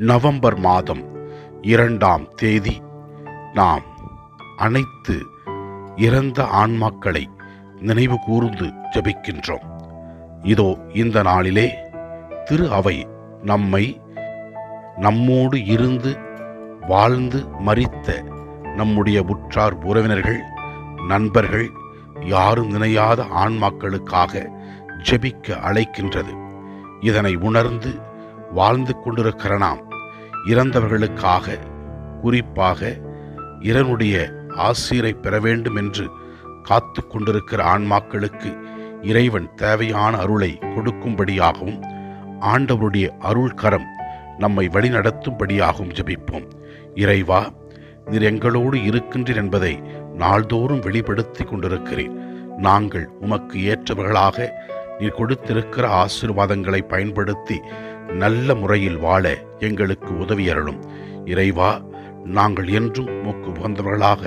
November மாதம் இரண்டாம் தேதி நாம் அனைத்து இறந்த ஆன்மாக்களை நினைவு கூர்ந்து ஜபிக்கின்றோம். இதோ இந்த நாளிலே திரு அவை நம்மை நம்மோடு இருந்து வாழ்ந்து மறித்த நம்முடைய உற்றார் உறவினர்கள் நண்பர்கள் யாரும் நினையாத ஆன்மாக்களுக்காக ஜெபிக்க அழைக்கின்றது. இதனை உணர்ந்து வாழ்ந்து கொண்டிருக்கிற நாம் இறந்தவர்களுக்காக குறிப்பாக இறனுடைய ஆசீரை பெற வேண்டும் என்று காத்து கொண்டிருக்கிற ஆன்மாக்களுக்கு இறைவன் தேவையான அருளை கொடுக்கும்படியாகவும் ஆண்டவருடைய அருள் கரம் நம்மை வழிநடத்தும்படியாகவும் ஜபிப்போம். இறைவா நீர் எங்களோடு இருக்கின்றீர் என்பதை நாள்தோறும் வெளிப்படுத்தி கொண்டிருக்கிறேன் நாங்கள் உமக்கு ஏற்றவர்களாக நீர் கொடுத்திருக்கிற ஆசிர்வாதங்களை பயன்படுத்தி நல்ல முறையில் வாழ எங்களுக்கு உதவி அருளும் இறைவா நாங்கள் என்றும் உமக்கு உகந்தவர்களாக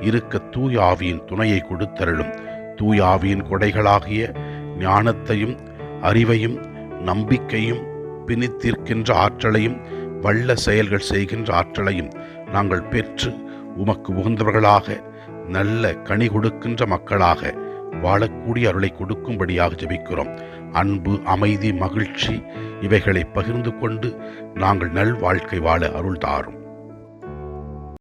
இருக்க தூய ஆவியின் துணையை கொடுத்தருளும். தூய ஆவியின் கொடைகளாகிய ஞானத்தையும் அறிவையும் நம்பிக்கையும் பிணித்திருக்கின்ற ஆற்றலையும் வல்ல செயல்கள் செய்கின்ற ஆற்றலையும் நாங்கள் பெற்று உமக்கு உகந்தவர்களாக நல்ல கனி கொடுக்கின்ற மக்களாக வாழக்கூடிய அருளை கொடுக்கும்படியாக ஜெபிக்கிறோம். அன்பு அமைதி மகிழ்ச்சி இவைகளை பகிர்ந்து கொண்டு நாங்கள் நல் வாழ்க்கை வாழ அருள் தாரும்